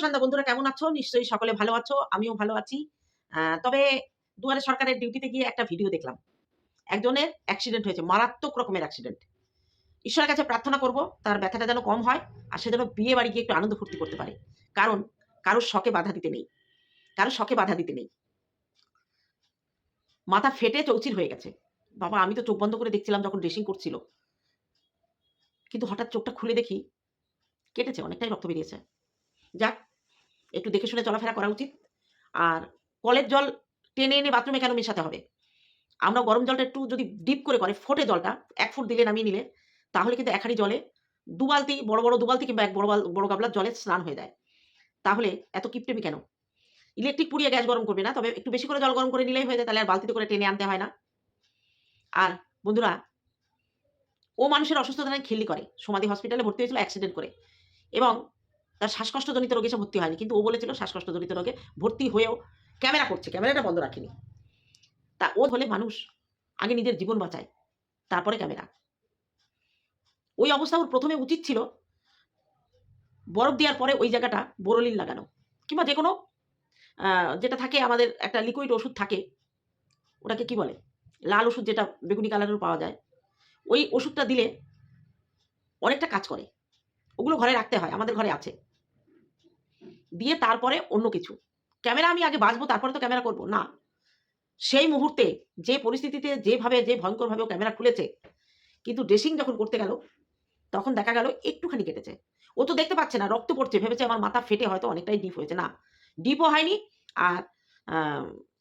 শুভ বন্ধুরা, কেমন আছো? নিশ্চয়ই সকলে ভালো আছো, আমিও ভালো আছি। তবে দুয়ারে সরকারের ডিউটিতে গিয়ে একটা ভিডিও দেখলাম। একজনের অ্যাক্সিডেন্ট হয়েছে, মারাত্মক রকমের অ্যাক্সিডেন্ট ঈশ্বরের কাছে প্রার্থনা করব, তার ব্যথাটা যেন কম হয়, আর সে যেন বিয়ে বাড়ি গিয়ে একটু আনন্দ ফুর্তি করতে পারে। কারণ কারোর শখে বাধা দিতে নেই। কারোর শখে বাধা দিতে নেই। মাথা ফেটে চৌচির হয়ে গেছে। বাবা, আমি তো চোখ বন্ধ করে দেখছিলাম যখন ড্রেসিং করছিল। কিন্তু হঠাৎ চোখটা খুলে দেখি, কেটেছে, অনেকটাই রক্ত বেরিয়েছে। যাক, একটু দেখে শুনে চলাফেরা করা উচিত। আর কলের জল টেনে এনে বাথরুমে কেন মেশাতে হবে? আমরা গরম জলটা একটু যদি ডিপ করে করে, ফোটে জলটা, এক ফুট দিলে নামিয়ে নিলে, তাহলে কিন্তু এক হাঁড়ি জলে দু বালতি, বড় বড় দু বালতি কিংবা এক বড় বড় গাবলার জলে স্নান হয়ে যায়। তাহলে এত কিপটেমি কেন? ইলেকট্রিক পুড়িয়ে গ্যাস গরম করবে না, তবে একটু বেশি করে জল গরম করে নিলেই হয়ে যায়, তাহলে আর বালতিতে করে টেনে আনতে হয় না। আর বন্ধুরা, ও মানুষের অসুস্থতা নিয়ে খিল্লি করে। সমাধি হসপিটালে ভর্তি হয়েছিল অ্যাক্সিডেন্ট করে। এবং তার শ্বাসকষ্টজনিত রোগে সে ভর্তি হয়নি। কিন্তু ও বলেছিল শ্বাসকষ্টজনিত রোগে ভর্তি হয়েও ক্যামেরা করছে, ক্যামেরাটা বন্ধ রাখিনি। তা ও হলে মানুষ আগে নিজের জীবন বাঁচায়, তারপরে ক্যামেরা। ওই অবস্থা ওর প্রথমে উচিত ছিল বরফ দেওয়ার পরে ওই জায়গাটা বোরোলিন লাগানো কিংবা যে কোনো যেটা থাকে আমাদের একটা লিকুইড ওষুধ থাকে, ওটাকে কি বলে? লাল ওষুধ যেটা বেগুনি কালারের পাওয়া যায়। ওই ওষুধটা দিলে অনেকটা কাজ করে। ওগুলো ঘরে রাখতে হয়, আমাদের ঘরে আছে। দিয়ে তারপরে অন্য কিছু। ক্যামেরা আমি আগে বাঁচবো, তারপরে তো ক্যামেরা করব। না। সেই মুহূর্তে যে পরিস্থিতিতে যেভাবে, যে ভয়ঙ্করভাবে ক্যামেরা খুলেছে, কিন্তু ড্রেসিং যখন করতে গেল, তখন দেখা গেল একটুখানি কেটেছে। ও তো দেখতে পাচ্ছে না, রক্ত পড়ছে, ভেবেছে আমার মাথা ফেটে হয়তো অনেকটাই ডিপ হয়েছে। না ডিপও হয়নি আর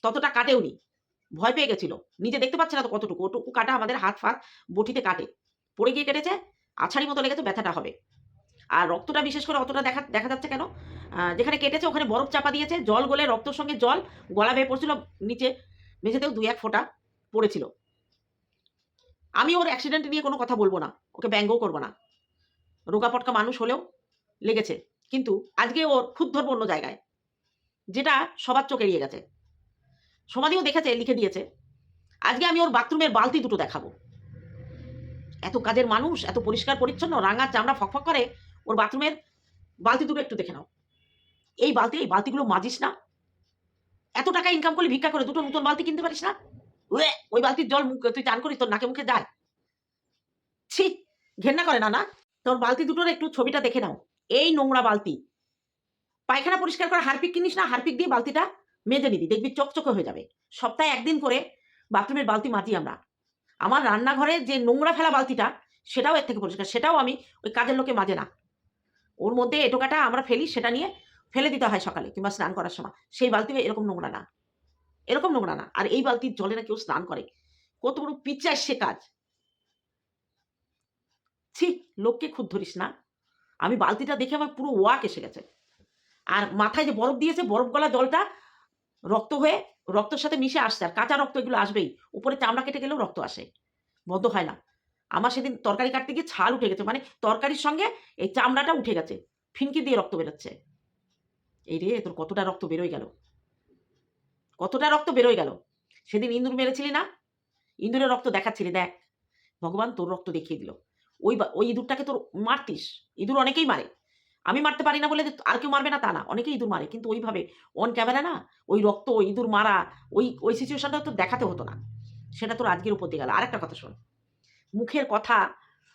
ততটা কাটেও নি। ভয় পেয়ে গেছিল। নিজে দেখতে পাচ্ছে না তো কতটুকু। ওটুকু কাটা আমাদের হাত ফাত বটিতে কাটে। পড়ে গিয়ে কেটেছে, আছাড়ি মতো লেগেছে, ব্যথাটা হবে। আর রক্তটা বিশেষ করে অতটা দেখা দেখা যাচ্ছে কেন? যেখানে কেটেছে ওখানে বরফ চাপা দিয়েছে, জল গলে রক্তর সঙ্গে জল গলা বেয়ে পড়ছিল, নিচে মেঝেতেও দুই এক ফোঁটা পড়েছিল। আমি ওর অ্যাক্সিডেন্ট নিয়ে কোনো কথা বলব না, ওকে ব্যঙ্গও করব না। রোগা পটকা মানুষ হলেও লেগেছে, কিন্তু আজকে ওর খুদ ধরবো অন্য জায়গায়, যেটা সবার চোখ এড়িয়ে গেছে। সমাধিও দেখেছে, লিখে দিয়েছে, আজকে আমি ওর বাথরুমের বালতি দুটো দেখাবো। এত কাজের মানুষ, এত পরিষ্কার পরিচ্ছন্ন, রাঙা চামড়া ফকফক করে ওর বাথরুমের বালতি দুটো একটু দেখে নাও। এই বালতি এই বালতিগুলো মাজিস না। এত টাকা ইনকাম করলে ভিক্ষা করে দুটো নতুন বালতি কিনতে পারিস না? উয়ে, ওই বালতির জল মুখ তুই চান করিস তোর নাকে মুখে যায়। ছি ঘেন্না করে না না তোর বালতি দুটোর একটু ছবিটা দেখে নাও। এই নোংরা বালতি। পায়খানা পরিষ্কার করে হারপিক কিনিস না হারপিক দিয়ে বালতিটা মেজে নিবি। দেখবি চকচকে হয়ে যাবে। সপ্তাহে একদিন করে বাথরুমের বালতি মাজি আমরা। আমার রান্নাঘরে যে নোংরা ফেলা বালতিটা সেটাও এর থেকে পরিষ্কার। সেটাও আমি ওই কাজের লোকে মাজে না। ওর মধ্যে এটোকাটা আমরা ফেলি, সেটা নিয়ে ফেলে দিতে হয় সকালে কিংবা স্নান করার সময়। সেই বালতি এরকম নোংরা না। এরকম নোংরা না। আর এই বালতির জলে না কেউ স্নান করে। কত বড় পিচার সে কাজ। ছি, লোককে খুদ ধরিস না। আমি বালতিটা দেখে আমার পুরো ওয়াক এসে গেছে। আর মাথায় যে বরফ দিয়েছে, বরফ গলা জলটা রক্ত হয়ে রক্তের সাথে মিশে আসছে। আর কাঁচা রক্ত এগুলো আসবেই। উপরে চামড়া কেটে গেলেও রক্ত আসে। বদ্ধ হয় না। আমার সেদিন তরকারি কাটতে গিয়ে ছাল উঠে গেছে মানে তরকারির সঙ্গে এই চামড়াটা উঠে গেছে, ফিনকি দিয়ে রক্ত বেরোচ্ছে। এই রে, তোর কতটা রক্ত বেরোয় গেল? কতটা রক্ত বেরোয় গেল? সেদিন ইঁদুর মেরেছিলি না? ইঁদুরের রক্ত দেখাচ্ছিলি, দেখ। ভগবান তোর রক্ত দেখিয়ে দিল। ওই ওই ইঁদুরটাকে তোর মারতিস। ইঁদুর অনেকেই মারে। আমি মারতে পারি না বলে আর কেউ মারবে না তা না, অনেকেই ইঁদুর মারে। কিন্তু ওইভাবে অন ক্যামেরা না, ওই রক্ত, ওই ইঁদুর মারা, ওই ওই সিচুয়েশনটা তো দেখাতে হতো না। সেটা তোর আজকের উপর দিয়ে গেল। আর একটা কথা শোন। মুখের কথা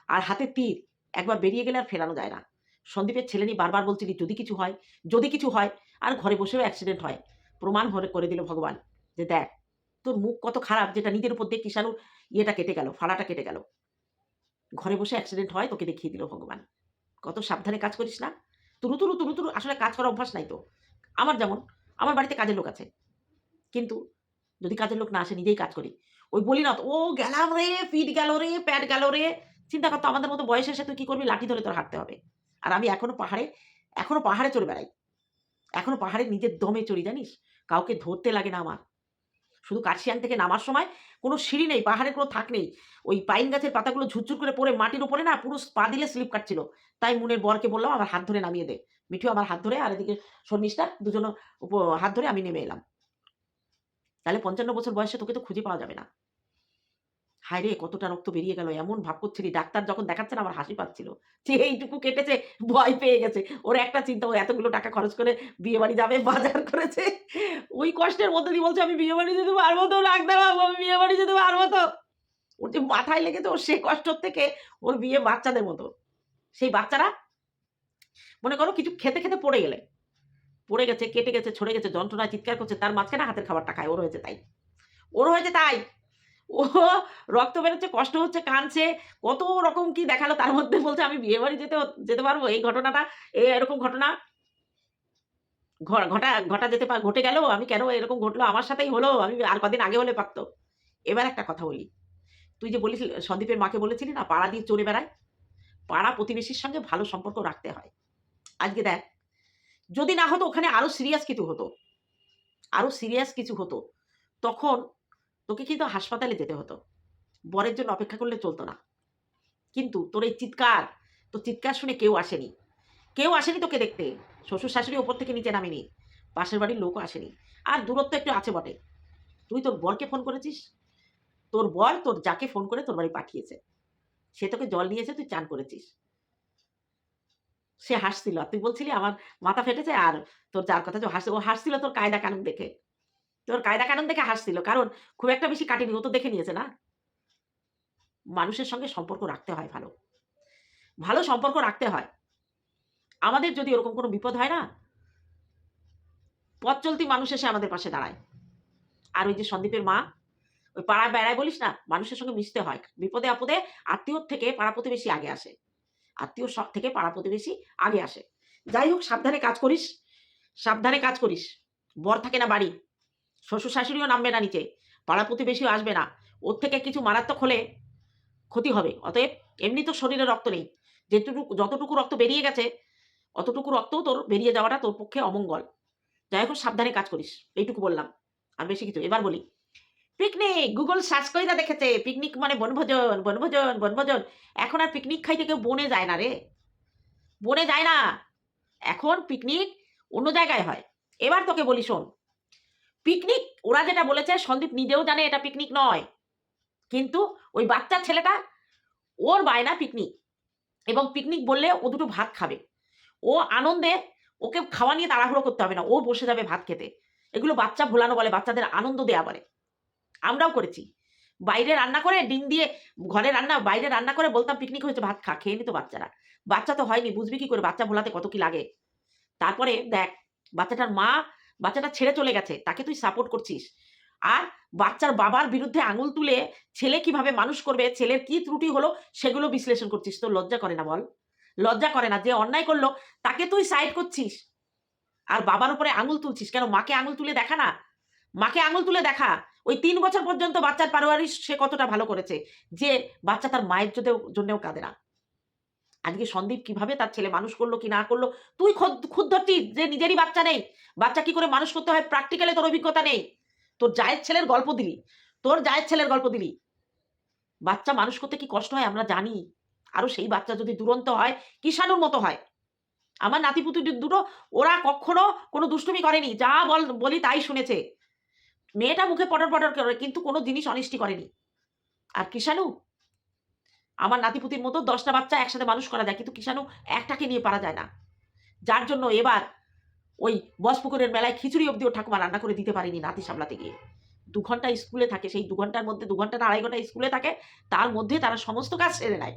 আর হাতের তীর। একবার বেরিয়ে গেলে আর ফেরানো যায় না। সন্দীপের ছেলে নিয়ে বারবার বলছিলি, যদি কিছু হয়, যদি কিছু হয়, আর ঘরে বসেও অ্যাক্সিডেন্ট হয়। প্রমাণ করে দিল ভগবান, যে দেখ, তোর মুখ কত খারাপ, যেটা নিজের উপর দিয়ে কিষাণুর ইয়েটা কেটে গেল ফাড়াটা কেটে গেল। ঘরে বসে অ্যাক্সিডেন্ট হয়, তোকে দেখিয়ে দিল ভগবান। কত সাবধানে কাজ করিস না। তুরু তুরু তুরু তুরু, আসলে কাজ করার অভ্যাস নাই তো। আমার যেমন, আমার বাড়িতে কাজের লোক আছে। কিন্তু যদি কাজের লোক না আসে, নিজেই কাজ করি। ওই বলি না ও গেলাম রে ফিট গেল রে প্যাট গেল রে। চিন্তা করতো আমাদের মতো বয়স এসে তুই কি করবি? লাঠি ধরে তোর হাঁটতে হবে। আর আমি এখনও পাহাড়ে এখনও পাহাড়ে চড়ে বেড়াই। এখনও পাহাড়ে নিজের দমে চড়ি, জানিস? কাউকে ধরতে লাগে না আমার। শুধু কার্শিয়াং থেকে নামার সময় কোনো সিঁড়ি নেই পাহাড়ে কোনো থাক নেই। ওই পাইন গাছের পাতাগুলো ঝুরঝুর করে পড়ে মাটির উপরে না পুরো পা দিলে স্লিপ কাটছিল। তাই মুনের বরকে বললাম, আমার হাত ধরে নামিয়ে দে। মিঠু, আমার হাত ধরে। আর এদিকে শর্মিষ্ঠা দুজন হাত ধরে আমি নেমে এলাম। তাহলে পঞ্চান্ন বছর বয়সে তোকে তো খুঁজে পাওয়া যাবে না। হায় রে কতটা রক্ত বেরিয়ে গেল, এমন ভাব করছিলি ডাক্তার যখন দেখাচ্ছেন, আমার হাসি পাচ্ছিল। যে এইটুকু কেটেছে, ভয় পেয়ে গেছে। ওর একটা চিন্তা, ও এতগুলো টাকা খরচ করে বিয়ে বাড়ি যাবে, বাজার করেছে। ওই কষ্টের মধ্যে দিয়ে বলছে, আমি বিয়ে বাড়ি যেতে পারব তো, ডাক্তারবাবু, আমি বিয়ে বাড়ি যেতে পারব তো। ওর যে মাথায় লেগেছে, ওর সেই কষ্টর থেকে ওর বিয়ে বাচ্চাদের মতো। সেই বাচ্চারা, মনে করো কিছু খেতে খেতে পড়ে গেলে পড়ে গেছে, কেটে গেছে, ছড়ে গেছে, যন্ত্রণায় চিৎকার করছে, তার মাঝখানে হাতের খাবারটা খায়, ওর হয়েছে তাই। ওর হয়েছে তাই। ও রক্ত বেরোচ্ছে, কষ্ট হচ্ছে, কাঁদছে, কত রকম কি দেখাল, তার মধ্যে বলছে, আমি বিয়ে বাড়ি যেতে যেতে পারব? এই ঘটনাটা এই এরকম ঘটনা ঘটা ঘটা যেতে পা- ঘটে গেল, আমি কেন এরকম ঘটলো? আমার সাথেই হলো, আমি আর কদিন আগে হলে পারতো। এবার একটা কথা বলি। তুই যে বলিস, সন্দীপের মাকে বলেছিলি না, পাড়া দিয়ে চড়ে বেড়ায়? পাড়া প্রতিবেশীর সঙ্গে ভালো সম্পর্ক রাখতে হয়। আজকে দেখ যদি না হতো ওখানে আরও সিরিয়াস কিছু হতো। আরও সিরিয়াস কিছু হতো। তখন তোকে কিন্তু হাসপাতালে যেতে হতো। বরের জন্য অপেক্ষা করলে চলতো না। কিন্তু তোর এই চিৎকার, তোর চিৎকার শুনে কেউ আসেনি। কেউ আসেনি তোকে দেখতে। শ্বশুর শাশুড়ি ওপর থেকে নিচে নামেনি। পাশের বাড়ির লোকও আসেনি। আর দূরত্ব একটু আছে বটে। তুই তোর বরকে ফোন করেছিস? তোর বর তোর যাকে ফোন করে তোর বাড়ি পাঠিয়েছে। সে তোকে জল নিয়েছে, তুই চান করেছিস। সে হাসছিল। তুই বলছিলি আমার মাথা ফেটেছে আর তোর যার কথা যে হাসছে, ও হাসছিল তোর কায়দা কানুন দেখে। তোর কায়দা কানুন দেখে হাসছিল, কারণ খুব একটা বেশি কাটেনি, ও তো দেখে নিয়েছে না। মানুষের সঙ্গে সম্পর্ক রাখতে হয় ভালো। ভালো সম্পর্ক রাখতে হয়। আমাদের যদি ওরকম কোনো বিপদ হয় না, পথ চলতি মানুষ এসে আমাদের পাশে দাঁড়ায়। আর ওই যে সন্দীপের মা, ওই পাড়ায় বেড়ায় বলিস না, মানুষের সঙ্গে মিশতে হয়। বিপদে আপদে আত্মীয়র থেকে পাড়া প্রতিবেশী আগে আসে। আত্মীয় সব থেকে পাড়া প্রতিবেশী আগে আসে। যাই হোক, সাবধানে কাজ করিস, সাবধানে কাজ করিস। বর থাকে না বাড়ি, শ্বশুর শাশুড়িও নামবে না নিচে, পাড়া প্রতিবেশীও আসবে না। ওর থেকে কিছু মারাত্মক হলে ক্ষতি হবে, অতএব এমনি তো শরীরে রক্ত নেই। যেটুকু, যতটুকু রক্ত বেরিয়ে গেছে, অতটুকু রক্তও তোর বেরিয়ে যাওয়াটা তোর পক্ষে অমঙ্গল। যাই হোক, সাবধানে কাজ করিস, এইটুকু বললাম। আর বেশি কিছু, এবার বলি পিকনিক গুগল সার্চ কইরা দেখেছে। পিকনিক মানে বনভোজন বনভোজন বনভোজন। এখন আর পিকনিক খাইতে কেউ বনে যায় না রে। বনে যায় না। এখন পিকনিক অন্য জায়গায় হয়। এবার তোকে বলি শোন। পিকনিক ওরা যেটা বলেছে, সন্দীপ নিজেও জানে এটা পিকনিক নয়। কিন্তু ওই বাচ্চা ছেলেটা, ওর বায়না পিকনিক এবং পিকনিক বললে ও দুটো ভাত খাবে। ও আনন্দে ওকে খাওয়া নিয়ে তাড়াহুড়ো করতে হবে না। ও বসে যাবে ভাত খেতে। এগুলো বাচ্চা ভোলানো বলে, বাচ্চাদের আনন্দ দেয়া বলে। আমরাও করেছি। বাইরে রান্না করে ডিম দিয়ে ঘরে রান্না, বাইরে রান্না করে বলতাম পিকনিক হয়েছে, ভাত খা, খেয়ে নিত বাচ্চারা। বাচ্চা তো হয়নি, বুঝবি কি করে বাচ্চা ভোলাতে কত কি লাগে। তারপরে দেখ, বাচ্চাটার মা, বাচ্চাটা ছেড়ে চলে গেছে, তাকে তুই সাপোর্ট করছিস। আর বাচ্চার বাবার বিরুদ্ধে আঙুল তুলে ছেলে কীভাবে মানুষ করবে, ছেলের কি ত্রুটি হলো, সেগুলো বিশ্লেষণ করছিস। তো লজ্জা করে না বল? লজ্জা করে না, যে অন্যায় করল, তাকে তুই সাইড করছিস। আর বাবার উপরে আঙুল তুলছিস, কেন মাকে আঙুল তুলে দেখা না? মাকে আঙুল তুলে দেখা। ওই তিন বছর পর্যন্ত বাচ্চার পারোয়ারিশ সে কতটা ভালো করেছে? যে বাচ্চা তার মায়ের জন্যেও কাঁদে না। আজকে সন্দীপ কীভাবে তার ছেলে মানুষ করল, কি না করল? তুই খুদ- যে নিজেরই বাচ্চা নেই। বাচ্চা কি করে মানুষ করতে হয়? প্র্যাকটিক্যালে তোর অভিজ্ঞতা নেই। তোর জায়ের ছেলের গল্প দিলি। তোর জায়ের ছেলের গল্প দিলি। বাচ্চা মানুষ করতে কি কষ্ট হয় আমরা জানি। আরও সেই বাচ্চা যদি দুরন্ত হয়, কিষাণুর মতো হয়। আমার নাতিপুতি দুটো, ওরা কখনো কোনো দুষ্টুমি করেনি। যা বল, বলি তাই শুনেছে। মেয়েটা মুখে পটর পটর করে, কিন্তু কোনো জিনিস অনিষ্টি করেনি। আর কিষাণু? আমার নাতিপুতির মতো দশটা বাচ্চা একসাথে মানুষ করা যায়, কিন্তু কিষাণু একটাকে নিয়ে পারা যায় না। যার জন্য এবার ওই বসপুকুরের মেলায় খিচুড়ি অব্দি ও ঠাকুমা রান্না করে দিতে পারিনি নাতি সামলাতে গিয়ে। দু ঘণ্টা স্কুলে থাকে, সেই দু ঘণ্টার মধ্যে, দু ঘণ্টা না আড়াই ঘণ্টা স্কুলে থাকে, তার মধ্যে তারা সমস্ত কাজ সেরে নেয়।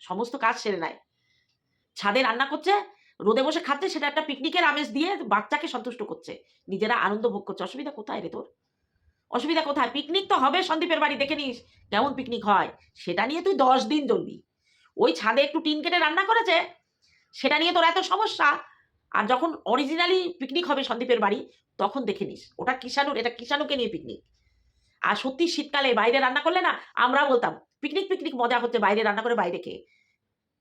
সমস্ত কাজ সেরে নেয়। ছাদে রান্না করছে রোদে বসে খাচ্ছে, সেটা একটা পিকনিকের আমেজ দিয়ে বাচ্চাকে সন্তুষ্ট করছে। নিজেরা আনন্দ ভোগ করছে। অসুবিধা কোথায় রে তোর? অসুবিধা কোথায়? পিকনিক তো হবে সন্দীপের বাড়ি, দেখে নিস কেমন পিকনিক হয়। সেটা নিয়ে তুই দশ দিন জ্বলবি ওই ছাদে একটু টিন কেটে রান্না করেছে, সেটা নিয়ে তোর এত সমস্যা। আর যখন অরিজিনালি পিকনিক হবে সন্দীপের বাড়ি, তখন দেখে নিস, ওটা কিষাণুর, এটা কিষাণুকে নিয়ে পিকনিক আর সত্যি শীতকালে বাইরে রান্না করলে না আমরা বলতাম পিকনিক পিকনিক মজা হচ্ছে বাইরে রান্না করে বাইরে খেয়ে।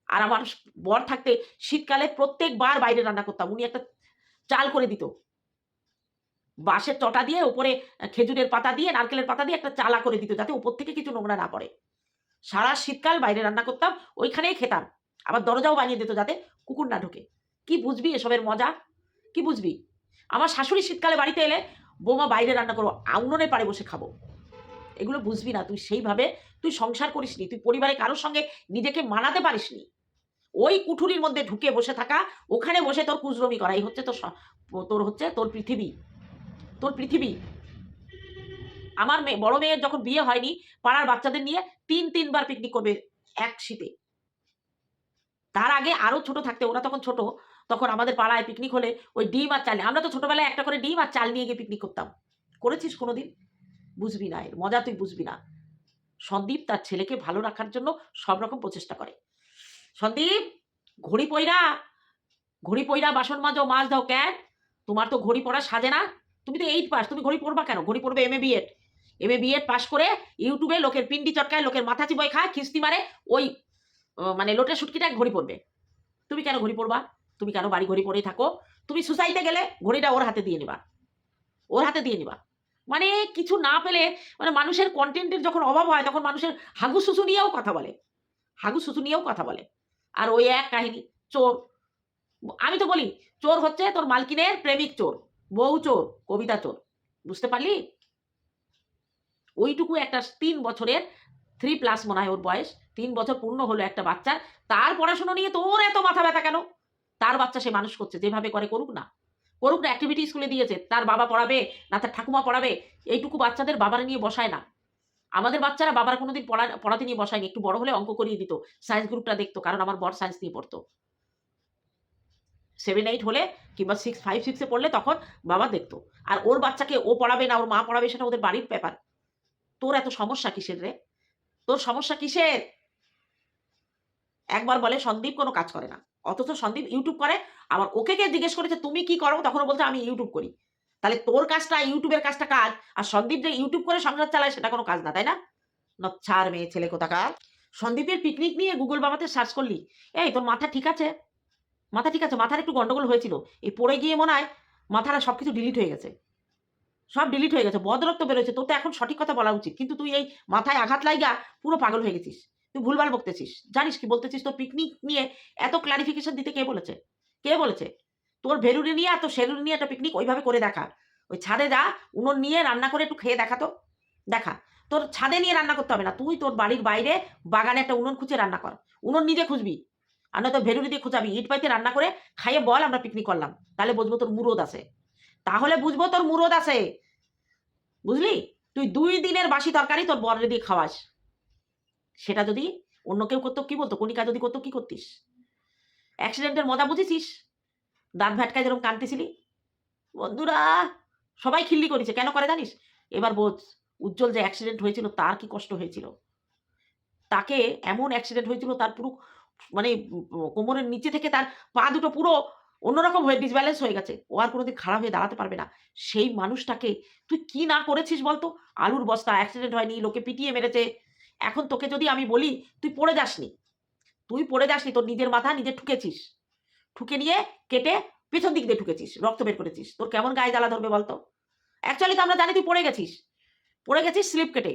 আর আমার বর থাকতে শীতকালে প্রত্যেকবার বাইরে রান্না করতাম। উনি একটা চাল করে দিত। বাঁশের চটা দিয়ে উপরে খেজুরের পাতা দিয়ে, নারকেলের পাতা দিয়ে একটা চালা করে দিত যাতে উপর থেকে কিছু নোংরা না পড়ে। সারা শীতকাল বাইরে রান্না করতাম, ওইখানেই খেতাম। আবার দরজাও বানিয়ে দিত যাতে কুকুর না ঢোকে। কি বুঝবি এসবের মজা? কি বুঝবি? আমার শাশুড়ি শীতকালে বাড়িতে এলে, বৌমা, বাইরে রান্না করব উনুনের পাড়ে বসে খাব। এগুলো বুঝবি না। তুই সেইভাবে, তুই সংসার করিসনি। তুই পরিবারে কারোর সঙ্গে নিজেকে মানাতে পারিসনি। ওই কুঠুরির মধ্যে ঢুকে বসে থাকা, ওখানে বসে তোর কুজরমি করা। এই হচ্ছে তোর তোর হচ্ছে তোর পৃথিবী। তোর পৃথিবী। আমার মেয়ে, বড় মেয়ের যখন বিয়ে হয়নি, পাড়ার বাচ্চাদের নিয়ে তিন তিনবার পিকনিক করবে এক শীতে। তার আগে আরও ছোট থাকতে, ওরা তখন ছোট, তখন আমাদের পাড়ায় পিকনিক হলে ওই ডিম আর চাল আমরা তো ছোটবেলায় একটা করে ডিম আর চাল নিয়ে গিয়ে পিকনিক করতাম। করেছিস কোনোদিন? বুঝবি না এর, মজা তুই বুঝবি না। সন্দীপ তার ছেলেকে ভালো রাখার জন্য সব রকম প্রচেষ্টা করে। সন্দীপ, ঘড়ি পইরা ঘড়ি পইরা বাসন মাজো, মাছ দাও কেন তোমার তো ঘড়ি পড়া সাজে না। তুমি তো এইট পাস তুমি ঘড়ি পড়বা কেন? ঘড়ি পড়বে M A B Ed M A B Ed pass করে ইউটিউবে লোকের পিন্ডি চটকায়, লোকের মাথা চিবয় খায়, খিস্তি মারে, ওই মানে লোটে সুটকিটা ঘড়ি পড়বে। তুমি কেন ঘড়ি পড়বা? তুমি কেন বাড়ি ঘড়ি পরেই থাকো? তুমি সুসাইডে গেলে ঘড়িটা ওর হাতে দিয়ে নিবা। ওর হাতে দিয়ে নিবা। মানে কিছু না পেলে মানে মানুষের কন্টেন্টের যখন অভাব হয়, তখন মানুষের হাগু সুসু নিয়েও কথা বলে। হাগু সুসু নিয়েও কথা বলে। আর ওই এক কাহিনী, চোর। আমি তো বলি, চোর হচ্ছে তোর মালকিনের প্রেমিক চোর, বউ চোর, কবিতা চোর। বুঝতে পারলি? ওইটুকু একটা তিন বছরের থ্রি প্লাস মনে হয় ওর বয়স, তিন বছর পূর্ণ হলো একটা বাচ্চার তার পড়াশুনো নিয়ে তোর এত মাথা ব্যথা কেন? তার বাচ্চা সে মানুষ করছে, যেভাবে করে করুক না। করুক না অ্যাক্টিভিটি স্কুলে দিয়েছে, তার বাবা পড়াবে, না তার ঠাকুমা পড়াবে, এইটুকু বাচ্চাদের বাবারা নিয়ে বসায় না। আমাদের বাচ্চারা বাবার কোনোদিন পড়া, পড়াতে নিয়ে বসায়নি, একটু বড় হলে অঙ্ক করিয়ে দিত সায়েন্স গ্রুপটা দেখতো, কারণ আমার বড় সায়েন্স নিয়ে পড়তো। সেভেন এইট হলে কিংবা সিক্স ফাইভ সিক্সে পড়লে তখন বাবা দেখতো। আর ওর বাচ্চাকে ও পড়াবে না, ওর মা পড়াবে, সেটা ওদের বাড়ির ব্যাপার। তোর এত সমস্যা কিসের রে? তোর সমস্যা কিসের? একবার বলে সন্দীপ কোনো কাজ করে না। অথচ সন্দীপ ইউটিউব করে, আবার ওকে কে জিজ্ঞেস করেছে, তুমি কি করো? তখন বলছে, আমি ইউটিউব করি। তাহলে তোর কাজটা ইউটিউবের কাজটা কাজ আর সন্দীপ যে ইউটিউব করে সংসার চালায় সেটা কোনো কাজ না, তাই না? নচ্ছার মেয়ে ছেলে কোথাকার? সন্দীপের পিকনিক নিয়ে গুগল বাবাতে সার্চ করলি। এই, তোর মাথা ঠিক আছে? মাথা ঠিক আছে? মাথার একটু গন্ডগোল হয়েছিল। এই পড়ে গিয়ে মনে হয় মাথাটা সব কিছু ডিলিট হয়ে গেছে। সব ডিলিট হয়ে গেছে। বদরত্ব বেরোচ্ছে। তোর তো এখন সঠিক কথা বলা উচিত। কিন্তু তুই এই মাথায় আঘাত লাইগা, পুরো পাগল হয়ে গেছিস। তুই ভুলভাল বকতেছিস। জানিস কি বলতেছিস? তোর পিকনিক নিয়ে এত ক্লারিফিকেশন দিতে কে বলেছে? কে বলেছে? তোর ভেরুরি নিয়ে আর তোর শেরুরি নিয়ে একটা পিকনিক ওইভাবে করে দেখা। ওই ছাদে যা, উনুন নিয়ে রান্না করে একটু খেয়ে দেখা তো। দেখা। তোর ছাদে নিয়ে রান্না করতে হবে না। তুই তোর বাড়ির বাইরে বাগানে একটা উনুন খুঁজে রান্না কর। উনুন নিজে খুঁজবি। আর নয়তো ভেরুরি দিয়ে খুঁজাবি ইট পাইতে রান্না করে খাইয়ে বল আমরা পিকনিক করলাম। তাহলে বুঝব তোর মুরদ আছে। তাহলে বুঝব তোর মুরদ আছে। বুঝলি? তুই দুই দিনের বাসি তরকারি তোর বরে দিয়ে খাওয়াস। সেটা যদি অন্য কেউ করতো কি বলতো? কণিকা যদি করতো কি করতিস? অ্যাক্সিডেন্টের মজা বুঝেছিস? দাঁত ভ্যাটকায় যেরকম কানতেছিলি বন্ধুরা, সবাই খিল্লি করেছে। কেন করে জানিস? এবার বোঝ, উজ্জ্বল যে অ্যাক্সিডেন্ট হয়েছিল তার কি কষ্ট হয়েছিল? তাকে এমন অ্যাক্সিডেন্ট হয়েছিল তার পুরো মানে কোমরের নিচে থেকে তার পা দুটো পুরো অন্যরকম হয়ে ডিসব্যালেন্স হয়ে গেছে। ও আর কোনোদিন খারাপ হয়ে দাঁড়াতে পারবে না। সেই মানুষটাকে তুই কি না করেছিস বলতো? আলুর বস্তা অ্যাক্সিডেন্ট হয়নি, লোকে পিটিয়ে মেরেছে। এখন তোকে যদি আমি বলি, তুই পড়ে যাসনি। তুই পড়ে যাসনি, তোর নিজের মাথা নিজে ঠুকেছিস। ঠুকে নিয়ে কেটে পেছন দিক দিয়ে ঠুকেছিস, রক্ত বের করেছিস। তোর কেমন গায়ে জ্বালা ধরবে বলতো? অ্যাকচুয়ালি তো আমরা জানি তুই পড়ে গেছিস। পড়ে গেছিস স্লিপ কেটে।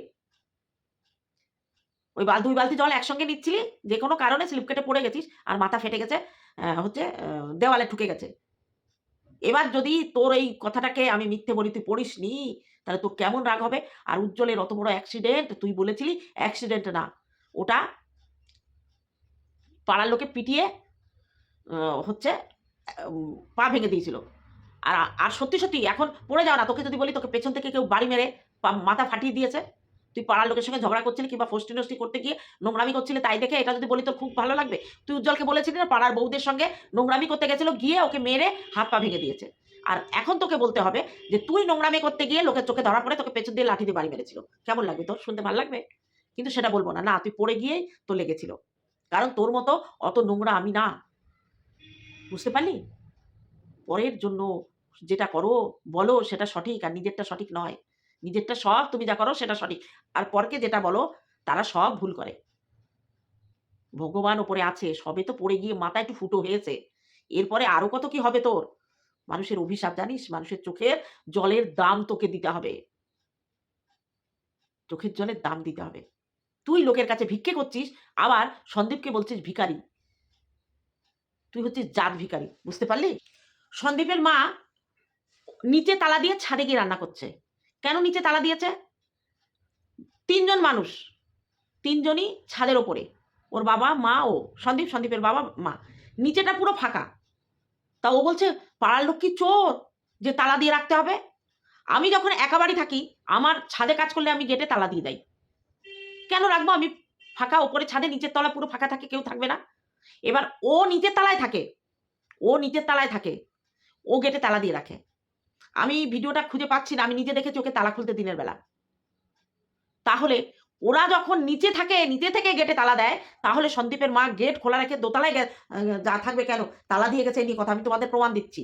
ওই বাল দুই বালতি জল একসঙ্গে নিচ্ছিলি, যে কোনো কারণে স্লিপ কেটে পড়ে গেছিস আর মাথা ফেটে গেছে হচ্ছে দেওয়ালে ঠুকে গেছে। এবার যদি তোর এই কথাটাকে আমি মিথ্যে বলি, তুই পড়িস নি, তাহলে তোর কেমন রাগ হবে? আর উজ্জ্বলের অত বড় অ্যাক্সিডেন্ট তুই বলেছিলি অ্যাক্সিডেন্ট না, ওটা পাড়ার লোকে পিটিয়ে হচ্ছে পা ভেঙে দিয়েছিল। আর আর সত্যি সত্যি এখন পড়ে যাও না, তোকে যদি বলি তোকে পেছন থেকে কেউ বাড়ি মেরে মাথা ফাটিয়ে দিয়েছে। তুই পাড়ার লোকের সঙ্গে ঝগড়া করছিলি কিংবা ফষ্টি নষ্টি করতে গিয়ে নোংরামি করছিলি তাই দেখে এটা যদি বলি তোর খুব ভালো লাগবে। তুই উজ্জ্বলকে বলেছিলি না, পাড়ার বউদের সঙ্গে নোংরামি করতে গেছিল, গিয়ে ওকে মেরে হাত পা ভেঙে দিয়েছে। আর এখন তোকে বলতে হবে যে তুই নোংরামি করতে গিয়ে লোকের চোখে ধরা পড়ে তোকে পেছন দিয়ে লাঠি দিয়ে বাড়ি মেরেছিল। কেমন লাগবে তোর? শুনতে ভালো লাগবে? কিন্তু সেটা বলব না। না, তুই পড়ে গিয়েই তো লেগেছিল। কারণ তোর মতো অত নোংরা আমি না। বুঝতে পারলি? পরের জন্য যেটা করো, বলো সেটা সঠিক আর নিজেরটা সঠিক নয়। নিজেরটা সব তুমি যা করো সেটা সঠিক। আর পরকে যেটা বলো, তারা সব ভুল করে। ভগবান ওপরে আছে, সবে তো পড়ে গিয়ে মাথা একটু ফুটো হয়েছে। এরপরে আরও কত কি হবে তোর? মানুষের অভিশাপ জানিস? মানুষের চোখের জলের দাম তোকে দিতে হবে। চোখের জলের দাম দিতে হবে। তুই লোকের কাছে ভিক্ষে করছিস, আবার সন্দীপকে বলছিস ভিখারি। তুই হচ্ছিস জাত ভিকারি বুঝতে পারলি? সন্দীপের মা নিচে তালা দিয়ে ছাদে গিয়ে রান্না করছে। কেন নিচে তালা দিয়েছে? তিনজন মানুষ, তিনজনই ছাদের ওপরে, ওর বাবা, মা ও সন্দীপ, সন্দীপের বাবা, মা। নিচেটা পুরো ফাঁকা। তা ও বলছে, পাড়ার লোক কি চোর যে তালা দিয়ে রাখতে হবে? আমি যখন একা বাড়ি থাকি, আমার ছাদে কাজ করলে আমি গেটে তালা দিয়ে দেয় কেন রাখব? আমি ফাঁকা, ওপরে ছাদে, নিচের তলা পুরো ফাঁকা থাকে, কেউ থাকবে না। এবার ও নিচের তালায় থাকে। ও নিচের তালায় থাকে। ও গেটে তালা দিয়ে রাখে। আমি ভিডিওটা খুঁজে পাচ্ছি না, আমি নিজে দেখেছি ওকে তালা খুলতে দিনের বেলা। তাহলে ওরা যখন নিচে থাকে, নিচে থেকে গেটে তালা দেয়, তাহলে সন্দীপের মা গেট খোলা রেখে দোতলায় যা থাকবে কেন? তালা দিয়ে গেছে এই নিয়ে কথা। আমি তোমাদের প্রমাণ দিচ্ছি।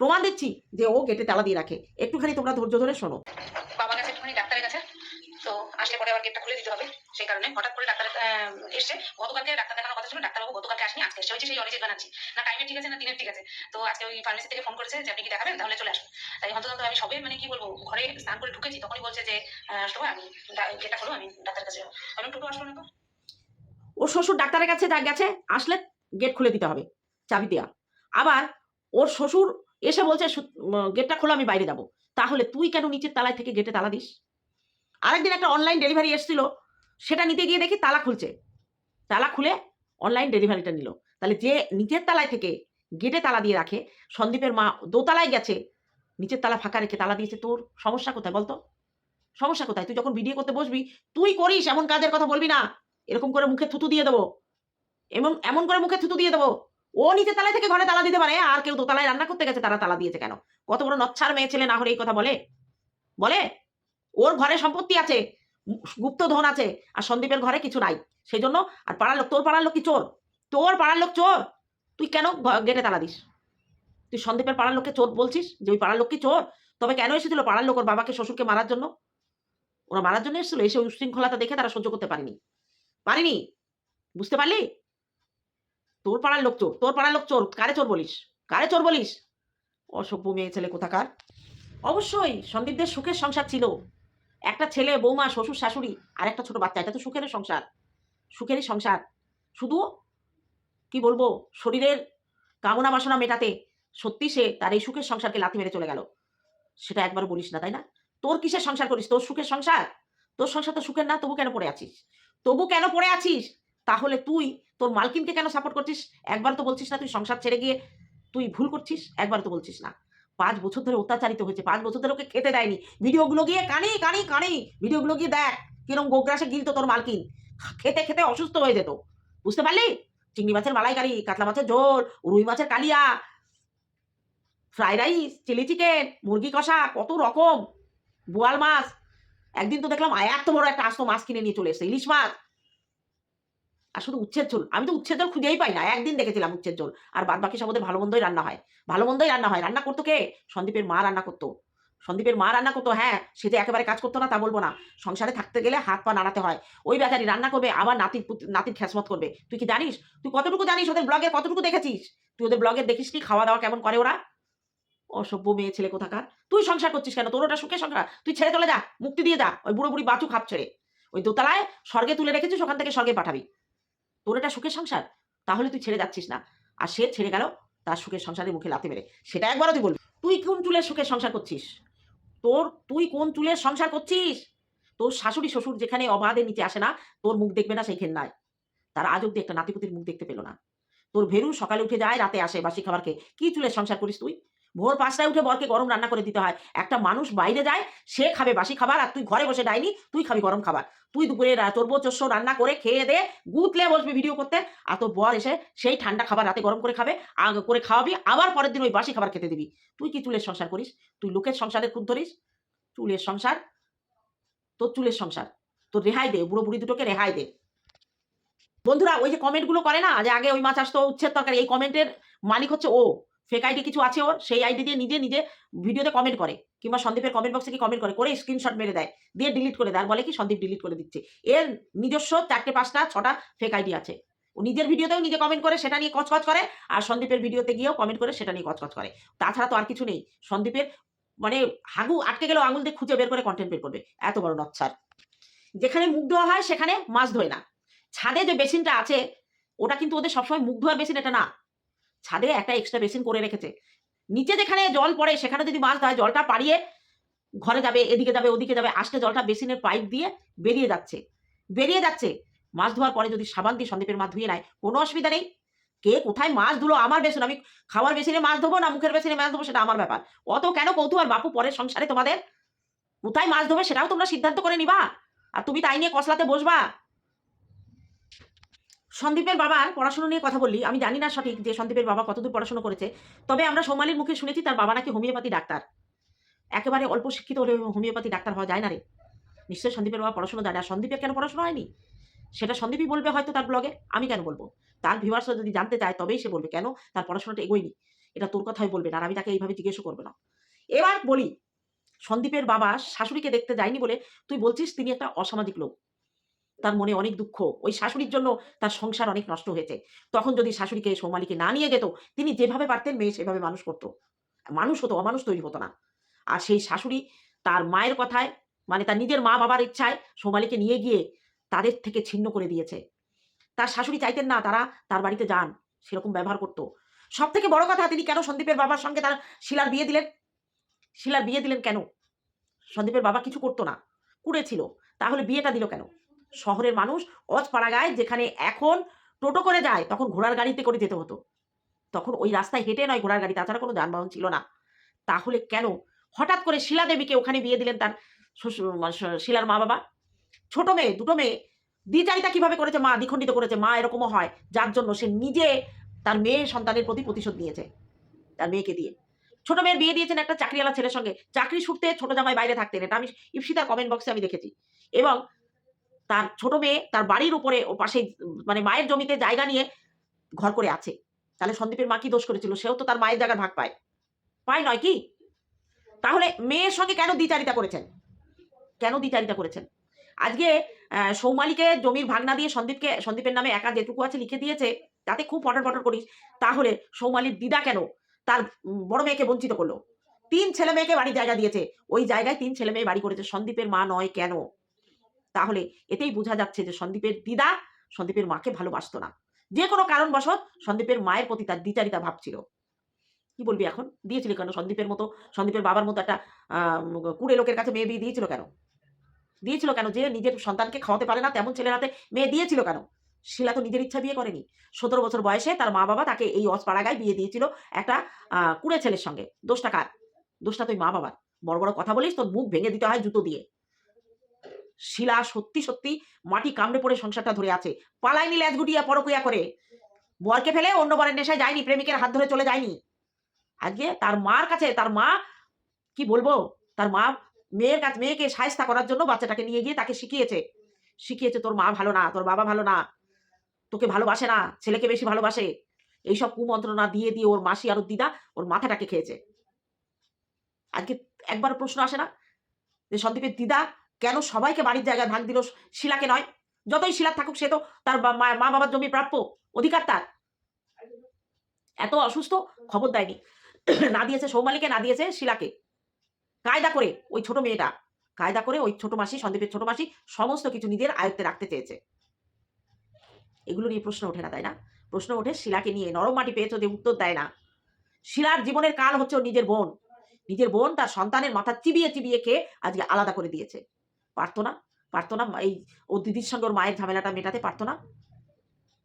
প্রমাণ দিচ্ছি যে ও গেটে তালা দিয়ে রাখে। একটুখানি তোমরা ধৈর্য ধরে শোনো। বাবা গেছে একটুখানি ডাক্তারের কাছে। তো আসলে পরে আবার গেটটা খুলে দিতে হবে, সেই কারণে হঠাৎ করে ডাক্তার এসছে গতকালকে ডাক্তার দেখানোর কথা ছিল, ডাক্তারবাবু গতকালকে আসেনি, আজকে এসে হয়েছে সেই অরিজিৎ ব্যানার্জি। না টাইমে ঠিক আছে, না দিনের ঠিক আছে। তো আজকে ওই ফার্মেসি থেকে ফোন করেছে যে, আপনি কি দেখাবেন? তাহলে চলে আসুন। তাই হন্তদন্ত আমি সবে মানে কি বলব, ঘরে স্নান করে ঢুকেছি, তখনই বলছে যে শোভা আমি গেটটা খোলো, আমি ডাক্তারের কাছে যাব। আমি টোটো আসলো না তো? ওর শ্বশুর ডাক্তারের কাছে যা গেছে, আসলে গেট খুলে দিতে হবে, চাবি দেওয়া আবার ওর শ্বশুর এসে বলছে গেটটা খোলো, আমি বাইরে যাব। তাহলে তুই কেন নিচের তালায় থেকে গেটে তালা দিস? আরেকদিন একটা অনলাইন ডেলিভারি এসেছিল, সেটা নিতে গিয়ে দেখি তালা খুলছে। তালা খুলে অনলাইন ডেলিভারিটা নিল। তাহলে যে নিচের তালায় থেকে গেটে তালা দিয়ে রাখে, সন্দীপের মা দোতলায় গেছে, নিচের তালা ফাঁকা রেখে তালা দিয়েছে, তোর সমস্যা কোথায় বলতো? সমস্যা কোথায়? তুই যখন ভিডিও করতে বসবি, তুই করিস, এমন কাজের কথা বলবি না। এরকম করে মুখে থুতু দিয়ে দেবো। এমন এমন করে মুখে থুতু দিয়ে দেবো। ও নিচের তালায় থেকে ঘরে তালা দিতে পারে, আর কেউ দোতলায় রান্না করতে গেছে, তারা তালা দিয়েছে কেন? কত বড় নচ্ছার মেয়ে ছেলে না হলে এই কথা বলে? বলে? ওর ঘরে সম্পত্তি আছে গুপ্ত ধন আছে, আর সন্দীপের ঘরে কিছু নাই। সেই জন্য আর পাড়ার লোক, তোর পাড়ার লোক কি চোর? তোর পাড়ার লোক চোর? তুই কেন গেটে তালা দিস? তুই সন্দীপের পাড়ার লোককে চোর বলছিস যে ওই পাড়ার লোক কি চোর? তবে কেন এসেছিল পাড়ার লোক ওর বাবাকে, শ্বশুরকে মারার জন্য? ওরা মারার জন্য এসেছিল, এসে ওই উশৃঙ্খলতা দেখে তারা সহ্য করতে পারেনি। পারিনি? বুঝতে পারলি? তোর পাড়ার লোক চোর, তোর পাড়ার লোক চোর, কারে চোর বলিস? কারে চোর বলিস? অসভ্য মেয়ে ছেলে কোথাকার? অবশ্যই সন্দীপদের সুখের সংসার ছিল। একটা ছেলে, বৌমা, শ্বশুর, শাশুড়ি আর একটা ছোট বাচ্চা, এটা তো সুখের সংসার। সুখেরই সংসার। শুধু কি বলব, শরীরের কামনা বাসনা মেটাতে সত্যি সে তার এই সুখের সংসারকে লাথি মেরে চলে গেল। সেটা একবার বলিস না, তাই না? তোর কিসের সংসার করিস? তোর সুখের সংসার? তোর সংসার তো সুখের না, তবু কেন পড়ে আছিস? তবু কেন পড়ে আছিস? তাহলে তুই, তোর মালকিনকে কেন সাপোর্ট করছিস? একবার তো বলছিস না তুই সংসার ছেড়ে গিয়ে তুই ভুল করছিস? একবার তো বলছিস না। পাঁচ বছর ধরে অত্যাচারিত হয়েছে, পাঁচ বছর ধরে ওকে খেতে দেয়নি। ভিডিওগুলো গিয়ে কানি কানি কানি, ভিডিওগুলো গিয়ে দেখ, কিরম গোগ্রাসে গিলতো তোর মালকিন। খেতে খেতে অসুস্থ হয়ে যেত। বুঝতে পারলি? চিংড়ি মাছের মালাইকারি, কাতলা মাছের ঝোল, রুই মাছের কালিয়া, ফ্রাইড রাইস, চিলি চিকেন, মুরগি কষা, কত রকম। বোয়াল মাছ। একদিন তো দেখলাম এত বড় একটা আস্ত মাছ কিনে নিয়ে চলে এসছে, ইলিশ মাছ। আর শুধু উচ্ছের ঝোল আমি তো উচ্ছের ঝোল খুঁজেই পাই না। একদিন দেখেছিলাম উচ্ছের ঝোল আর বাদ বাকি সব ওদের ভালো মন্দই রান্না হয়। ভালো মন্দই রান্না হয়। রান্না করতো কে? সন্দীপের মা রান্না করতো। সন্দীপের মা রান্না করতো। হ্যাঁ সে যে একেবারে কাজ করতো না তা বলব না। সংসারে থাকতে গেলে হাত পা নাড়াতে হয়। ওই বেচারি রান্না করবে, আবার নাতির নাতির খেসমত করবে। তুই কি জানিস? তুই কতটুকু জানিস ওদের ব্লগে? কতটুকু দেখেছিস? তুই ওদের ব্লগে দেখিস নি খাওয়া দাওয়া কেমন করে ওরা? অসভ্য মেয়ে ছেলে কোথাকার? তুই সংসার করছিস কেন? তোর ওটা সুখে সংসার। তুই ছেড়ে চলে যা, মুক্তি দিয়ে যা। ওই বুড়ো বুড়ি বাচু খাপ ছেড়ে। ওই দোতলায় স্বর্গে তুলে রেখেছিস, ওখান থেকে স্বর্গে পাঠাবি। তোর এটা সুখের সংসার? তাহলে তুই ছেড়ে যাচ্ছিস না। আর সে ছেড়ে গেল, তার সুখের সংসারের মুখে লাথি মেরে। সেটা একবারও তুই বলবি তুই কোন চুলের সুখের সংসার করছিস? তোর, তুই কোন চুলের সংসার করছিস? তোর শাশুড়ি শ্বশুর যেখানে অবাধে নিচে আসে না, তোর মুখ দেখবে না সেইখানে নাই। তার আজ অব্দি একটা নাতিপুতির মুখ দেখতে পেল না। তোর ভেরু সকালে উঠে যায়, রাতে আসে বাসি খাবারকে কি চুলের সংসার করিস তুই? ভোর পাঁচটায় উঠে বরকে গরম রান্না করে দিতে হয়। একটা মানুষ বাইরে যায়, সে খাবে বাসি খাবার আর তুই ঘরে বসে ডাইনি, তুই খাবি গরম খাবার। তুই দুপুরে চর্ব, চস্য রান্না করে খেয়ে দে, গুতলে বসবি ভিডিও করতে। আর তোর বর এসে সেই ঠান্ডা খাবার রাতে গরম করে খাবে করে খাওয়াবি, আবার পরের দিন ওই বাসি খাবার খেতে দিবি। তুই কি চুলের সংসার করিস? তুই লোকের সংসারের খুদ ধরিস? চুলের সংসার? তোর চুলের সংসার। তোর রেহাই দে, বুড়ো বুড়ি দুটোকে রেহাই দে। বন্ধুরা, ওই যে কমেন্টগুলো করে না, যে আগে ওই মাছ আসতো, উচ্ছেদ তরকারি, এই কমেন্টের মালিক হচ্ছে ও। ফেক আইডি কিছু আছে ওর, সেই আইডি দিয়ে নিজে নিজে ভিডিওতে কমেন্ট করে কিংবা সন্দীপের কমেন্ট বক্সে কি কমেন্ট করে করে স্ক্রিনশট মেরে দেয়, দিয়ে ডিলিট করে দেয় আর বলে কি সন্দীপ ডিলিট করে দিচ্ছে। এর নিজস্ব চারটে পাঁচটা ছটা ফেক আইডি আছে। ও নিজের ভিডিওতেও নিজে কমেন্ট করে, সেটা নিয়ে কচকচ করে আর সন্দীপের ভিডিওতে গিয়েও কমেন্ট করে, সেটা নিয়ে কচকচ করে। তাছাড়া তো আর কিছু নেই। সন্দীপের মানে হাগু আটকে গেলেও আঙুল দিয়ে খুঁজে বের করে কন্টেন্ট বের করবে। এত বড় নচ্ছার। যেখানে মুখ ধোয়া হয় সেখানে মাছ ধোয় না। ছাদে যে বেসিনটা আছে, ওটা কিন্তু ওদের সবসময় মুখ ধোয়ার বেসিন এটা না। ছাদে একটা এক্সট্রা বেসিন করে রেখেছে। নিচে যেখানে জল পড়ে, সেখানে যদি মাছ ধোয় জলটা পাড়িয়ে ঘরে যাবে, এদিকে যাবে, ওদিকে যাবে, আসতে জলটা বেসিনের পাইপ দিয়ে বেরিয়ে যাচ্ছে। বেরিয়ে যাচ্ছে। মাছ ধোয়ার পরে যদি সাবান দিয়ে সন্দীপের মা ধুয়ে নেয়, কোনো অসুবিধা নেই। কে কোথায় মাছ ধুলো? আমার বেসন আমি খাওয়ার বেসিনে মাছ ধোবো না মুখের বেসিনে মাছ ধোবো? সেটা আমার ব্যাপার। অত কেন কৌতূহল? বাপু, পরের সংসারে তোমাদের। কোথায় মাছ ধোবে সেটাও তোমরা সিদ্ধান্ত করে নিবা। আর তুমি তাই নিয়ে কসলাতে বসবা। সন্দীপের বাবার পড়াশোনা নিয়ে কথা বললি, আমি জানি না সঠিক যে সন্দীপের বাবা কতদূর পড়াশোনা করেছে, তবে আমরা সোমালির মুখে শুনেছি তার বাবা নাকি হোমিওপ্যাথি ডাক্তার। একেবারে অল্প শিক্ষিত হলে হোমিওপ্যাথি ডাক্তার হওয়া যায় না রে। নিশ্চয়ই সন্দীপের বাবা পড়াশোনা জানে, আর সন্দীপের কেন পড়াশোনা হয়নি? সেটা সন্দীপই বলবে হয়তো তার ব্লগে আমি কেন বলব? তার ভিউয়ার্সরা যদি জানতে চায়, তবেই সে বলবে, কেন তার পড়াশোনাটা এগোয়নি? এটা তোর কথাই বলবে না, আর আমি তাকে এইভাবে জিজ্ঞেসও করব না। এবার বলি, সন্দীপের বাবা শাশুড়িকে দেখতে যায়নি বলে তুই বলছিস তিনি একটা অসামাজিক লোক। তার মনে অনেক দুঃখ। ওই শাশুড়ির জন্য তার সংসার অনেক নষ্ট হয়েছে। তখন যদি শাশুড়িকে, সৌমালিকে না নিয়ে যেত, তিনি যেভাবে পারতেন মেয়ে সেভাবে মানুষ করতো। মানুষ হতো, অমানুষ তৈরি হতো না। আর সেই শাশুড়ি তার মায়ের কথায় মানে তার নিজের মা বাবার ইচ্ছায় সোমালিকে নিয়ে গিয়ে তাদের থেকে ছিন্ন করে দিয়েছে। তার শাশুড়ি চাইতেন না তারা তার বাড়িতে যান, সেরকম ব্যবহার করতো। সব থেকে বড় কথা, তিনি কেন সন্দীপের বাবার সঙ্গে তার শিলার বিয়ে দিলেন? শিলার বিয়ে দিলেন কেন? সন্দীপের বাবা কিছু করতো না। কুড়ে ছিল তাহলে বিয়েটা দিল কেন? শহরের মানুষ অজপাড়াগায় যেখানে এখন টোটো করে যায়, তখন ঘোড়ার গাড়িতে করে যেতে হতো। তখন ওই রাস্তায় হেঁটে নয় ঘোড়ার গাড়ি, তাছাড়া কোনো যানবাহন ছিল না। তাহলে কেন? হঠাৎ করে শিলা দেবীকে ওখানে বিয়ে দিলেন তার মানে শিলার মা বাবা। ছোট মেয়ে, দুটো মেয়ে, দ্বিচারিতা কীভাবে করেছে মা? দ্বিখণ্ডিত করেছে মা, এরকমও হয়। যার জন্য সে নিজে তার মেয়ে সন্তানের প্রতি প্রতিশোধ নিয়েছে, তার মেয়েকে দিয়ে। ছোট মেয়ের বিয়ে দিয়েছেন একটা চাকরিওয়ালা ছেলের সঙ্গে। চাকরি ছুটতে ছোট জামাই বাইরে থাকতেন। এটা আমি ইপসিতার কমেন্ট বক্সে আমি দেখেছি। এবং তার ছোট মেয়ে তার বাড়ির উপরে ও পাশে মানে মায়ের জমিতে জায়গা নিয়ে ঘর করে আছে। তাহলে সন্দীপের মা কি দোষ করেছিল? সেও তো তার মায়ের জায়গার ভাগ পায়। পায় নয় কি? তাহলে মেয়ের সঙ্গে কেন দ্বিচারিতা করেছেন? কেন দ্বিচারিতা করেছেন? আজকে সৌমালিকে জমির ভাগ না দিয়ে সন্দীপকে, সন্দীপের নামে একা যেটুকু আছে লিখে দিয়েছে, তাতে খুব পটর পটর করিস। তাহলে সৌমালির দিদা কেন তার বড় মেয়েকে বঞ্চিত করল? তিন ছেলে মেয়েকে বাড়ির জায়গা দিয়েছে। ওই জায়গায় তিন ছেলে মেয়ে বাড়ি করেছে। সন্দীপের মা নয় কেন? তাহলে এতেই বোঝা যাচ্ছে যে সন্দীপের দিদা সন্দীপের মাকে ভালোবাসতো না। যে কোনো কারণবশত সন্দীপের মায়ের প্রতি তার দ্বিচারিতা ভাব ছিল। কি বলবি এখন? দিয়েছিল কেন সন্দীপের মতো, সন্দীপের বাবার মতো একটা কুড়ে লোকের কাছে মেয়ে বিয়ে দিয়েছিল কেন? দিয়েছিল কেন যে নিজের সন্তানকে খাওয়াতে পারে না তেমন ছেলের হাতে মেয়ে দিয়েছিল কেন? শিলা তো নিজের ইচ্ছা বিয়ে করেনি। সতেরো বছর বয়সে তার মা বাবা তাকে এই অসপাড়াগায় বিয়ে দিয়েছিল একটা কুড়ে ছেলের সঙ্গে। দোষটা কার? দোষটা তুই মা বাবার বড় বড় কথা বলিস, তোর মুখ ভেঙে দিতে হয় জুতো দিয়ে। শিলা সত্যি সত্যি মাটি কামড়ে পড়ে সংসারটা ধরে আছে। পালায়নি ল্যাজ গুটিয়া পরকুয়া করে। বরকে ফেলে অন্য বরের নেশায় যায়নি, প্রেমিকের হাত ধরে চলে যায়নি। আজকে তার মার কাছে, তার মা, কি বলব? তার মা মেয়ের কাছে, মেয়েকে সায়স্তা করার জন্য বাচ্চাটাকে নিয়ে গিয়ে তাকে শিখিয়েছে। শিখিয়েছে, তোর মা ভালো না, তোর বাবা ভালো না, তোকে ভালোবাসে না, ছেলেকে বেশি ভালোবাসে। এইসব কুমন্ত্রণা দিয়ে দিয়ে ওর মাসি আর দিদা ওর মাথাটাকে খেয়েছে। আজকে একবার প্রশ্ন আসে না যে সন্দীপের দিদা কেন সবাইকে বাড়ির জায়গায় ভাগ দিল শিলাকে নয়? যতই শিলা থাকুক সে তো তার মা বাবার জমি প্রাপ্য, অধিকার তার। এত অসুস্থ? খবর দেয়নি। না দিয়েছে সৌমালিকে, না দিয়েছে শিলাকে। কায়দা করে ওই ছোট মেয়েটা, কায়দা করে ওই ছোট মাসি, সন্দীপের ছোট মাসি সমস্ত কিছু নিজের আয়ত্তে রাখতে চেয়েছে। এগুলো নিয়ে প্রশ্ন ওঠে না, তাই না? প্রশ্ন ওঠে শিলাকে নিয়ে। নরম মাটি পেয়েছ যে উত্তর দেয় না। শিলার জীবনের কাল হচ্ছে নিজের বোন। নিজের বোন তার সন্তানের মাথা চিবিয়ে চিবিয়ে খেয়ে আজকে আলাদা করে দিয়েছে। পারতো না পারতো না, এই ও দিদির সঙ্গে ওর মায়ের ঝামেলাটা মেটাতে পারতো না।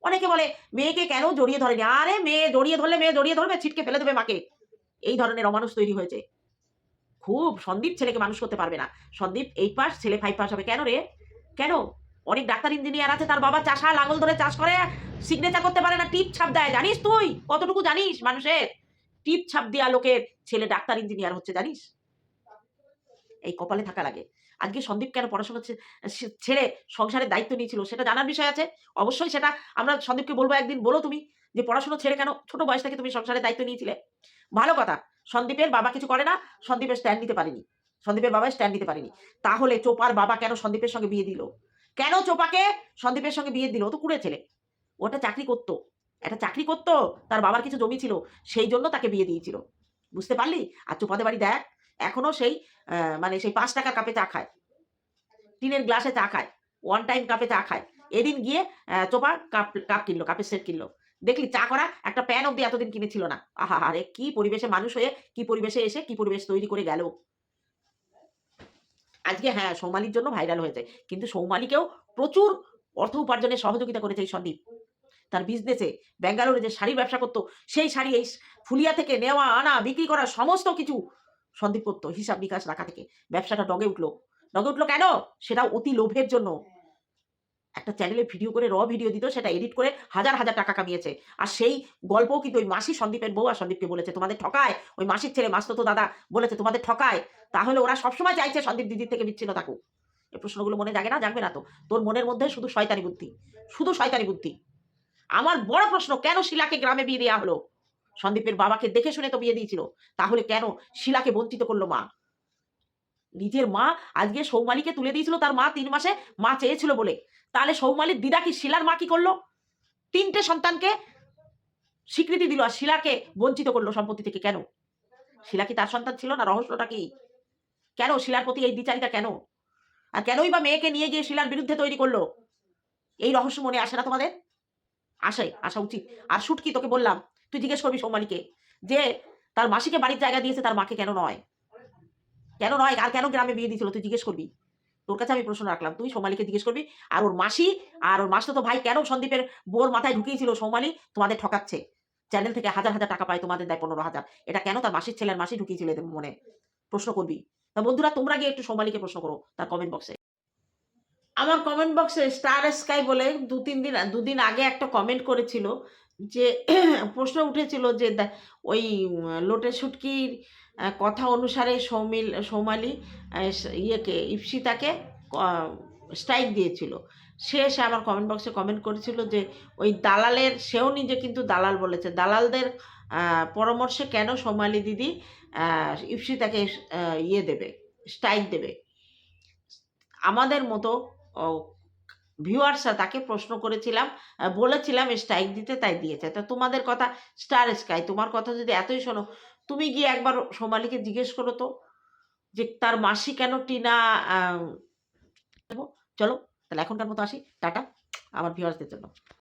অনেকে বলে, মেয়েকে কেন জড়িয়ে ধরেনি? আরে মেয়ে জড়িয়ে ধরলে মেয়ে জড়িয়ে ধরবে, ছিটকে ফেলে দেবে মাকে। এই ধরনের অমানুষ তৈরি হয়েছে। খুব সন্দীপ ছেলেকে মানুষ করতে পারবে না। সন্দীপ এই পাস ছেলে ফাইভ পাস হবে। কেন রে? কেন? অনেক ডাক্তার, ইঞ্জিনিয়ার আছে, তার বাবা চাষা, লাঙল ধরে চাষ করে সিগনেচার করতে পারে না, টিপ ছাপ দেয়। জানিস তুই? কতটুকু জানিস মানুষের? টিপ ছাপ দেওয়া লোকের ছেলে ডাক্তার, ইঞ্জিনিয়ার হচ্ছে, জানিস? এই কপালে থাকা লাগে। আজকে সন্দীপ কেন পড়াশোনা ছেড়ে সংসারের দায়িত্ব নিয়েছিল সেটা জানার বিষয় আছে। অবশ্যই সেটা আমরা সন্দীপকে বলব একদিন। বলো তুমি যে পড়াশোনা ছেড়ে কেন ছোট বয়স থেকে তুমি সংসারের দায়িত্ব নিয়েছিলে? ভালো কথা। সন্দীপের বাবা কিছু করে না, সন্দীপের স্ট্যান্ড নিতে পারেনি। সন্দীপের বাবা স্ট্যান্ড নিতে পারেনি। তাহলে চোপার বাবা কেন সন্দীপের সঙ্গে বিয়ে দিল? কেন চোপাকে সন্দীপের সঙ্গে বিয়ে দিল? ও তো কুড়ে ছেলে। ওটা চাকরি করতো। একটা চাকরি করতো, তার বাবার কিছু জমি ছিল, সেই জন্য তাকে বিয়ে দিয়েছিল। বুঝতে পারলি? আর চোপাদের বাড়ি দেখ এখনও সেই মানে সেই পাঁচ টাকার কাপে চা খায়। টিনের গ্লাসে চা খায়। ওয়ান টাইম কাপে চা খায়। এদিন গিয়ে চোপা কাপ কাপ কিনলো কাপের সেট কিনলো। দেখলি চা করা একটা প্যান অব্দি এতদিন কিনেছিল না। আহা, আরে কি পরিবেশে মানুষ হয়ে, কি পরিবেশে এসে, কি পরিবেশ তৈরি করে গেল। আজকে হ্যাঁ সৌমালির জন্য ভাইরাল হয়েছে। কিন্তু সৌমালিকেও প্রচুর অর্থ উপার্জনে সহযোগিতা করেছে এই সন্দীপ। তার বিজনেসে ব্যাঙ্গালোরে যে শাড়ির ব্যবসা করতো, সেই শাড়ি এই ফুলিয়া থেকে নেওয়া, আনা, বিক্রি করা সমস্ত কিছু সন্দীপ করতো হিসাব নিকাশ রাখা থেকে। ব্যবসাটা ডগে উঠল। ডগে উঠল কেন? সেটা অতি লোভের জন্য। একটা চ্যানেলে ভিডিও করে র ভিডিও দিত, সেটা এডিট করে হাজার হাজার টাকা কামিয়েছে। আর সেই গল্পও কিন্তু ওই মাসি সন্দীপের বউ আর সন্দীপকে বলেছে, তোমাদের ঠকায়? ওই মাসির ছেলে মাসতো তো দাদা বলেছে, তোমাদের ঠকায়? তাহলে ওরা সবসময় চাইছে সন্দীপ দিদির থেকে বিচ্ছিন্ন থাকুক। এই প্রশ্নগুলো মনে জাগে না? জাগবে না তো? তোর মনের মধ্যে শুধু শয়তানি বুদ্ধি। শুধু শয়তানি বুদ্ধি। আমার বড় প্রশ্ন, কেন শিলাকে গ্রামে বিয়ে দেওয়া হলো? সন্দীপের বাবাকে দেখে শুনে তো বিয়ে দিয়েছিল। তাহলে কেন শিলাকে বঞ্চিত করল মা? নিজের মা আজকে সৌমালিকে তুলে দিয়েছিল, তার মা তিন মাসে মা চেয়েছিল বলে। তাহলে সৌমালির দিদা কি শিলার মা কি করল? তিনটে সন্তানকে স্বীকৃতি দিল আর শিলাকে বঞ্চিত করল সম্পত্তি থেকে কেন? শিলা কি তার সন্তান ছিল না? রহস্যটা কি? কেন শিলার প্রতি এই দ্বিচারিতা কেন? আর কেনই বা মেয়েকে নিয়ে গিয়ে শিলার বিরুদ্ধে তৈরি করল? এই রহস্য মনে আসে না তোমাদের? আসে, আসা উচিত। আর শুটকি তোকে বললাম তুই জিজ্ঞেস করবি সৌমালিকে যে তার মাসিকে বাড়ির জায়গা দিয়েছে, তার মাকে কেন নয়? কেন নয়? আর কেন গ্রামে বিয়ে দিয়েছিল? তুই জিজ্ঞেস করবি। তোর কাছে আমি প্রশ্ন রাখলাম। তুই সোমালিকে জিজ্ঞেস করবি, আর ওর মাসি? আর ওর মাসতো তো ভাই কেন সন্দীপের বোর মাথায় ঢুকিয়েছিল সোমালি? তোমাদের ঠকাচ্ছে। চ্যানেল থেকে হাজার হাজার টাকা পায়, তোমাদের দেয় পনেরো হাজার। এটা কেন তার মাসির ছেলের মাসি ঢুকিয়েছিল এদের মনে? প্রশ্ন করবি। তা বন্ধুরা, তোমরা গিয়ে একটু সোমালিকে প্রশ্ন করো তার কমেন্ট বক্সে আমার কমেন্ট বক্সে স্টার স্কাই বলে দু তিন দিন, দুদিন আগে একটা কমেন্ট করেছিল যে প্রশ্ন উঠেছিল যে ওই লোটে শুটকির কথা অনুসারে সৌমিল, সৌমালি ইয়েকে, ইপসিতাকে স্ট্রাইক দিয়েছিল। সে এসে আমার কমেন্ট বক্সে কমেন্ট করেছিল যে ওই দালালের, সেও নিজে কিন্তু দালাল বলেছে। দালালদের পরামর্শে কেন সোমালি দিদি ইপসিতাকে ইয়ে দেবে স্ট্রাইক দেবে? আমাদের মতো ভিউয়ার্সরা তাকে প্রশ্ন করেছিলাম বলেছিলাম স্ট্রাইক দিতে তাই দিয়েছে। তা তোমাদের কথা স্টার স্কাই তোমার কথা যদি এতই শোনো, তুমি গিয়ে একবার সোমালিকে জিজ্ঞেস করো তো যে তার মাসি কেন টিনা চলো, তাহলে এখনকার মতো আসি, টাটা, আমার ভিউয়ার্সদের জন্য।